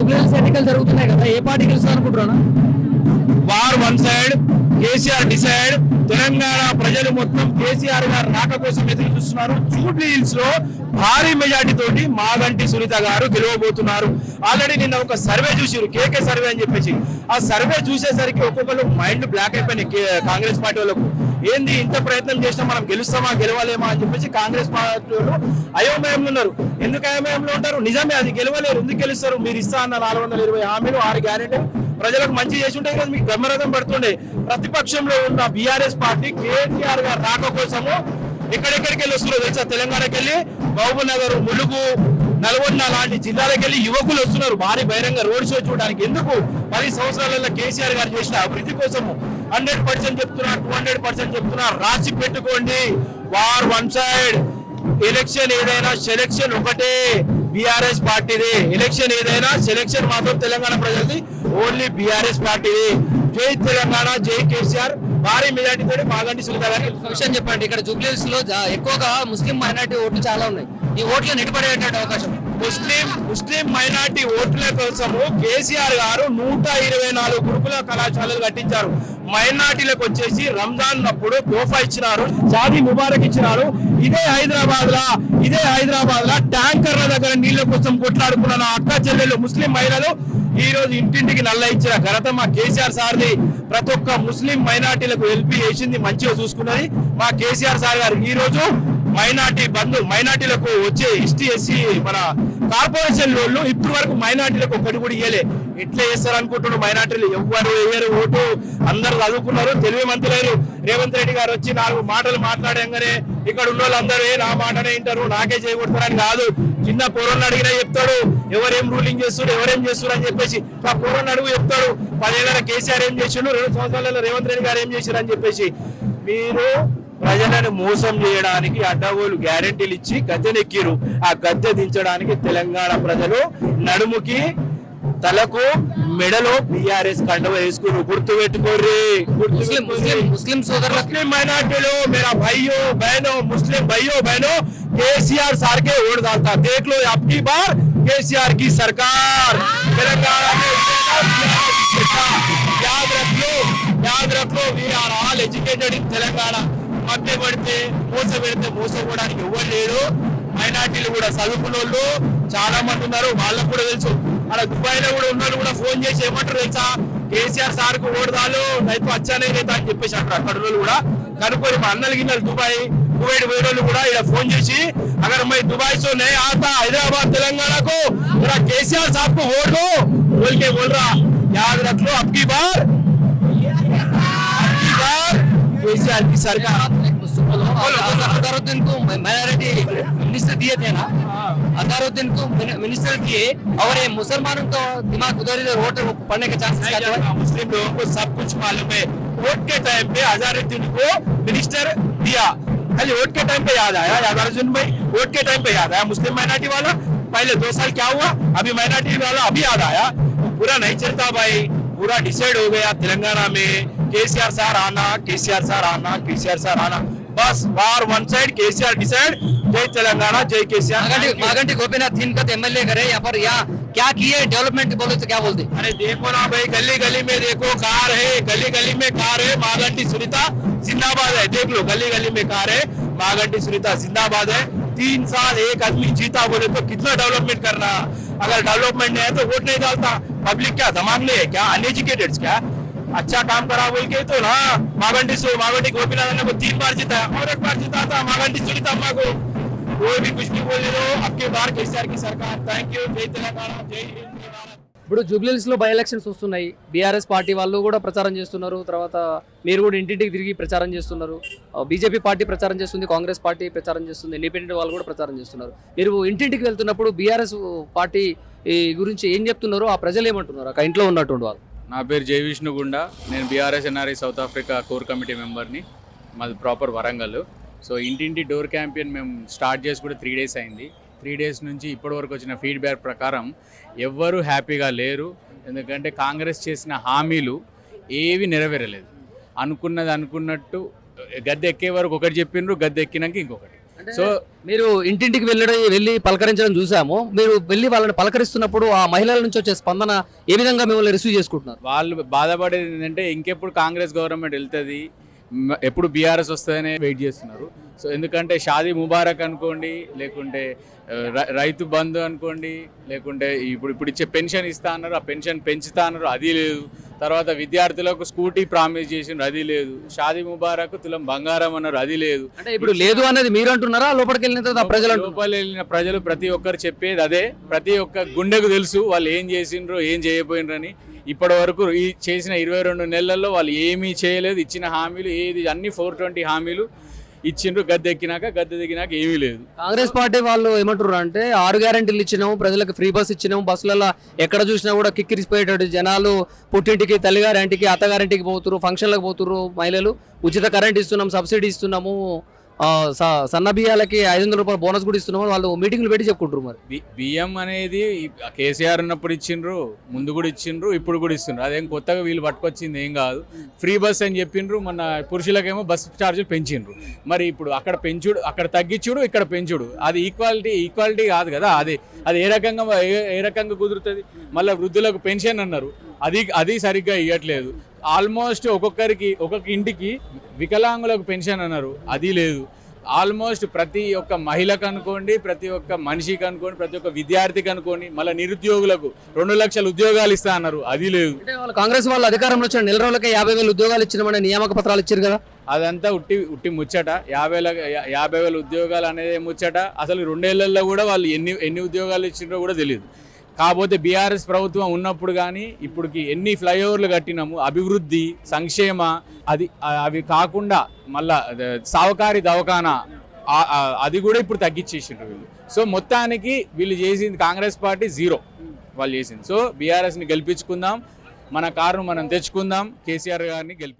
జూబ్లీహిల్స్ ఎన్నికలు జరుగుతున్నాయి కదా ఏ పార్టీ గెలుస్తుంది అనుకుంటున్నా war one side KCR decide Telangana ప్రజలు మొత్తం కేసీఆర్ గారు రాక కోసం ఎదురు చూస్తున్నారు. జూబ్లీ హిల్స్లో భారీ మెజార్టీ తోటి మాగంటి సునీత గారు గెలవబోతున్నారు. ఆల్రెడీ నిన్న ఒక సర్వే చూసారు కేకే సర్వే అని చెప్పేసి. ఆ సర్వే చూసేసరికి ఒక్కొక్కరు మైండ్ బ్లాక్ అయిపోయినాయి కాంగ్రెస్ పార్టీ వాళ్ళకు. ఏంది ఇంత ప్రయత్నం చేసినా మనం గెలుస్తామా గెలవలేమా అని చెప్పేసి కాంగ్రెస్ పార్టీ వాళ్ళు అయోమయంలో ఉన్నారు. ఎందుకు అయోమయంలో ఉంటారు? నిజమే అది గెలవలేరు. ఎందుకు గెలుస్తారు? మీరు ఇస్తా అన్న నాలుగు వందల ఇరవై హామీలు ఆరు గ్యారెంటీ ప్రజలకు మంచి చేసి ఉంటే కదా మీకు బ్రహ్మరథం పడుతుండే. ప్రతిపక్షంలో ఉన్న బీఆర్ఎస్ పార్టీ కేటీఆర్ గారు రాక కోసము ఎక్కడెక్కడికి వెళ్ళి వస్తున్నారు తెలుసా? తెలంగాణకి వెళ్ళి మహబూబ్ నగర్ ములుగు నల్గొండ లాంటి జిల్లాలకు వెళ్ళి యువకులు వస్తున్నారు. భారీ బహిరంగ రోడ్ షో చూడడానికి. ఎందుకు? పది సంవత్సరాలలో కేసీఆర్ గారు చేసిన అభివృద్ధి కోసము హండ్రెడ్ పర్సెంట్ చెప్తున్నా టూ హండ్రెడ్ పర్సెంట్ చెప్తున్నా రాసి పెట్టుకోండి. War one side. ఎలక్షన్ ఏదైనా సెలక్షన్ ఒకటే బీఆర్ఎస్ పార్టీది. ఎలక్షన్ ఏదైనా సెలక్షన్ మాత్రం తెలంగాణ ప్రజలది ఓన్లీ బీఆర్ఎస్ పార్టీది. జై తెలంగాణ జై కేసీఆర్. భారీ మెజార్టీతో మాగంటి సునీత గారికి విషయం చెప్పండి. ఇక్కడ జూబ్లీస్లో ఎక్కువగా ముస్లిం మైనార్టీ ఓట్లు చాలా ఉన్నాయి. ఈ ఓట్లు నిలబడేటువంటి అవకాశం ముస్లిం ముస్లిం మైనార్టీ ఓట్ల కోసము కేసీఆర్ గారు నూట ఇరవై నాలుగు గురుకుల కళాశాలలు కట్టించారు. మైనార్టీలకు వచ్చేసి రంజాన్ అప్పుడు తోఫా ఇచ్చినారు షాదీ ముబారక్ ఇచ్చినారు. ఇదే హైదరాబాద్ లా ఇదే హైదరాబాద్ లా ట్యాంకర్ల దగ్గర నీళ్ళ కోసం కొట్లాడుకున్న అక్క చెల్లెలు ముస్లిం మహిళలు ఈ రోజు ఇంటింటికి నల్ల ఇచ్చిన ఘనత మా కేసీఆర్ సార్ది. ప్రతి ఒక్క ముస్లిం మైనార్టీలకు హెల్ప్ చేసింది మంచిగా చూసుకున్నది మా కేసీఆర్ సార్ గారు. ఈ రోజు మైనార్టీ బంధు మైనార్టీలకు వచ్చే ఎస్టీ ఎస్సీ మన కార్పొరేషన్ లోళ్ళు ఇప్పటి వరకు మైనార్టీలకు ఒకటి కూడా ఇవ్వలే ఎట్లా చేస్తారు అనుకుంటున్నారు మైనార్టీలు? ఎవ్వరు వేయరు ఓటు అందరు చదువుకున్నారు తెలివి మంత్రులేరు రేవంత్ రెడ్డి గారు వచ్చి నాలుగు మాటలు మాట్లాడంగానే ఇక్కడ ఉన్న వాళ్ళందరూ నా మాటనే వింటారు నాకే చేయకూడతారని కాదు. చిన్న పొరను అడిగినా చెప్తాడు. ఎవరేం రూలింగ్ చేస్తారు ఎవరేం చేస్తారు అని చెప్పేసి ఆ పొరను అడుగు చెప్తాడు. పదేళ్ళ కేసీఆర్ ఏం చేసిండు? రెండు సంవత్సరాలలో రేవంత్ రెడ్డి గారు ఏం చేశారు అని చెప్పేసి. మీరు ప్రజలను మోసం చేయడానికి అడ్డగోలు గ్యారెంటీలు ఇచ్చి గద్దెనెక్కిరు ఆ గద్దె దించడానికి తెలంగాణ ప్రజలు నడుముకి తలకు మెడలో బీఆర్ఎస్ కండవ వేసుకుని గుర్తు పెట్టుకోర్రి గుర్తు ముస్లిం ముస్లిం పెట్టుకోర్రి. ముస్లిం సోదరులకు मुस्लिम माइनॉरिटी मेरा भाइयों बहनों मुस्लिम भाइयों बहनों केसीआर सार के वोट डालता देख लो अब की बार केसीआर की सरकार तेलंगाना में याद रख लो याद रख लो we are all educated in Telangana మధ్య పెడితే మోస పెడితే మోసపోవడానికి ఎవరు లేరు. మైనార్టీలు కూడా చదువుకున్నోళ్ళు చాలా మంది ఉన్నారు వాళ్ళకు కూడా తెలుసు. అలా దుబాయ్లో కూడా ఉన్నారు కూడా ఫోన్ చేసి ఏమంటారు తెలుసా? కేసీఆర్ సార్కు ఓడదాలు రైతు వచ్చానే లేదా అని చెప్పేసి అంటారు అక్కడ కూడా. కనుక్కొని మా అన్నలు గిన్నెలు దుబాయ్ కువైట్ వేరే కూడా ఇలా ఫోన్ చేసి అక్కడ మై దుబాయ్ సో నే ఆతా హైదరాబాద్ తెలంగాణకు కేసీఆర్ సాప్కు ఓటు ఓల్కే ఓల్రా बोल रहा బార్ की। सरकार अजहरुद्दीन को माइनॉरिटी मिनिस्टर दिए थे ना। अजहरुद्दीन को मिनिस्टर और ये मुसलमानों को दिमाग उधर इधर वोट पड़ने के जानता, मुस्लिम लोगों को सब कुछ मालूम है। वोट के टाइम पे को मिनिस्टर दिया। खाली वोट के टाइम पे याद आया हजारुद्दीन भाई। वोट के टाइम पे याद आया मुस्लिम माइनॉरिटी वाला। पहले दो साल क्या हुआ अभी माइनॉरिटी वाला अभी याद आया। पूरा नहीं चलता भाई पूरा डिसाइड हो गया तेलंगाना में। केसीआर सार आना केसीआर सार आना केसीआर सार आना बस war one side KCR decide जय तेलंगाना जय केसीआर। मागंटी मागंटी गोपीनाथ थिनकत एमएलए करे यहाँ पर यहाँ क्या किए डेवलपमेंट बोले तो क्या बोलते? अरे देखो ना भाई गली गली में देखो कार है गली गली में कार है मागंटी सुनीता जिंदाबाद है। देख लो गली गली में कार है मागंटी सुनीता जिंदाबाद है। तीन साल एक आदमी जीता बोले तो कितना डेवलपमेंट करना। अगर डेवलपमेंट नहीं है तो वोट नहीं डालता। पब्लिक क्या दिमाग नहीं है क्या? अनएजुकेटेड क्या? अच्छा काम करा बोल के तो ना मागंटी सु मागंटी गोपीनाथ अण्णा को तीन बार जीता और एक बार जीता था मागंटी सुनीता अम्मा को कोई भी कुछ नहीं बोलने दो अब के बार केसीआर की सरकार थैंक यू जय तेलंगाना जय हिंद जय भारत ఇప్పుడు జూబ్లీహిల్స్ లో బై ఎలక్షన్స్ వస్తున్నాయి బీఆర్ఎస్ పార్టీ వాళ్ళు కూడా ప్రచారం చేస్తున్నారు తర్వాత మీరు కూడా ఇంటింటికి తిరిగి ప్రచారం చేస్తున్నారు బీజేపీ పార్టీ ప్రచారం చేస్తుంది కాంగ్రెస్ పార్టీ ప్రచారం చేస్తుంది ఇండిపెండెంట్ వాళ్ళు కూడా ప్రచారం చేస్తున్నారు మీరు ఇంటింటికి వెళ్తున్నప్పుడు బీఆర్ఎస్ పార్టీ ఈ గురించి ఏం చెప్తున్నారు ఆ ప్రజలు ఏమంటున్నారు అక్కడ ఇంట్లో ఉన్నటువంటి వాళ్ళు నా పేరు జై విష్ణుగుండ నేను BRS NRI South Africa core committee మెంబర్ని. మాది ప్రాపర్ వరంగల్. సో ఇంటింటి డోర్ క్యాంపెయిన్ మేము స్టార్ట్ చేసి కూడా త్రీ డేస్ అయింది. త్రీ డేస్ నుంచి ఇప్పటి వరకు వచ్చిన ఫీడ్బ్యాక్ ప్రకారం ఎవ్వరూ హ్యాపీగా లేరు. ఎందుకంటే కాంగ్రెస్ చేసిన హామీలు ఏవి నెరవేరలేదు. అనుకున్నది అనుకున్నట్టు గద్దె ఎక్కే వరకు ఒకటి చెప్పిండ్రు గద్దె ఎక్కినాక ఇంకొకటి. సో మీరు ఇంటింటికి వెళ్ళడం వెళ్ళి పలకరించడం చూసాము. మీరు వెళ్ళి వాళ్ళని పలకరిస్తున్నప్పుడు ఆ మహిళల నుంచి వచ్చే స్పందన ఏ విధంగా మిమ్మల్ని రిసీవ్ చేసుకుంటున్నారు? వాళ్ళు బాధపడేది ఏంటంటే ఇంకెప్పుడు కాంగ్రెస్ గవర్నమెంట్ వెళ్తుంది ఎప్పుడు బీఆర్ఎస్ వస్తుందనే వెయిట్ చేస్తున్నారు. సో ఎందుకంటే షాదీ ముబారక్ అనుకోండి లేకుంటే రైతు బంధు అనుకోండి లేకుంటే ఇప్పుడు ఇప్పుడు ఇచ్చే పెన్షన్ ఇస్తా అన్నారు ఆ పెన్షన్ పెంచుతా అన్నారు అది లేదు. తర్వాత విద్యార్థులకు స్కూటీ ప్రామిస్ చేసిండ్రు అది లేదు. షాదీ ముబారక్ తులం బంగారం అన్నారు అది లేదు. అంటే ఇప్పుడు లేదు అనేది మీరు అంటున్నారా? లోపలికి వెళ్ళిన తర్వాత ప్రజలు? లోపల వెళ్ళిన ప్రజలు ప్రతి ఒక్కరు చెప్పేది అదే. ప్రతి ఒక్క గుండెకు తెలుసు వాళ్ళు ఏం చేసిండ్రు ఏం చేయబోయినరని ఇప్పటి వరకు ఈ చేసిన ఇరవై రెండు నెలల్లో వాళ్ళు ఏమీ చేయలేదు. ఇచ్చిన హామీలు ఏది అన్ని ఫోర్ ట్వంటీ హామీలు ఇచ్చిండ్రు గద్దె ఎక్కినాక గద్దె దిగినాక ఏమీ లేదు. కాంగ్రెస్ పార్టీ వాళ్ళు ఏమంటారు అంటే ఆరు గ్యారెంటీలు ఇచ్చినాము ప్రజలకు ఫ్రీ బస్ ఇచ్చినాము బస్సులలో ఎక్కడ చూసినా కూడా కిక్కిరిసిపోయేటట్టు జనాలు పుట్టింటికి తల్లిగారింటికి అత్తగారింటికి పోతురు ఫంక్షన్లకు పోతురు మహిళలు. ఉచిత కరెంట్ ఇస్తున్నాం సబ్సిడీ ఇస్తున్నాము. సన్న బియ్యాలకి ఐదు వందల రూపాయలు బోనస్ కూడా ఇస్తున్నాం వాళ్ళు మీటింగ్లు పెట్టి చెప్పుకుంటారు మరి. బియ్యం అనేది కేసీఆర్ ఉన్నప్పుడు ఇచ్చిండ్రు ముందు కూడా ఇచ్చిండ్రు ఇప్పుడు కూడా ఇస్తుండ్రు. అదేం కొత్తగా వీళ్ళు పట్టుకొచ్చింది ఏం కాదు. ఫ్రీ బస్ అని చెప్పిండ్రు మన పురుషులకేమో బస్ ఛార్జీలు పెంచిండ్రు. మరి ఇప్పుడు అక్కడ పెంచుడు అక్కడ తగ్గించుడు ఇక్కడ పెంచుడు. అది ఈక్వాలిటీ ఈక్వాలిటీ కాదు కదా అది. అది ఏ రకంగా ఏ- ఏ రకంగా కుదురుతుంది? మళ్ళీ వృద్ధులకు పెన్షన్ అన్నారు. అది అది సరిగ్గా ఇవ్వట్లేదు ఆల్మోస్ట్ ఒక్కొక్కరికి ఒక్కొక్క ఇంటికి వికలాంగులకు పెన్షన్ అన్నారు. అది లేదు. ఆల్మోస్ట్ ప్రతి ఒక్క మహిళకు అనుకోండి ప్రతి ఒక్క మనిషికి అనుకోండి ప్రతి ఒక్క విద్యార్థికి అనుకోండి మళ్ళీ నిరుద్యోగులకు రెండు లక్షల ఉద్యోగాలు ఇస్తా అన్నారు. అది లేదు. కాంగ్రెస్ వాళ్ళు అధికారంలో వచ్చిన నెల రోజులకే యాభై వేలు ఉద్యోగాలు ఇచ్చినామని నియామక పత్రాలు ఇచ్చారు కదా? అదంతా ఉట్టి ఉట్టి ముచ్చట. యాభై యాభై వేల ఉద్యోగాలు అనేది ముచ్చట. అసలు రెండేళ్ళలో కూడా వాళ్ళు ఎన్ని ఎన్ని ఉద్యోగాలు ఇచ్చిండ్రో కూడా తెలియదు. కాకపోతే బీఆర్ఎస్ ప్రభుత్వం ఉన్నప్పుడు కానీ ఇప్పటికి ఎన్ని ఫ్లైఓవర్లు కట్టినాము? అభివృద్ధి సంక్షేమ అది అవి కాకుండా మళ్ళా సావకారి దవకానా అది కూడా ఇప్పుడు తగ్గించేసిండ్రు వీళ్ళు. సో మొత్తానికి వీళ్ళు చేసింది కాంగ్రెస్ పార్టీ జీరో వాళ్ళు చేసింది. సో బీఆర్ఎస్ని గెలిపించుకుందాం. మన కారును మనం తెచ్చుకుందాం. కేసీఆర్ గారిని గెలిపి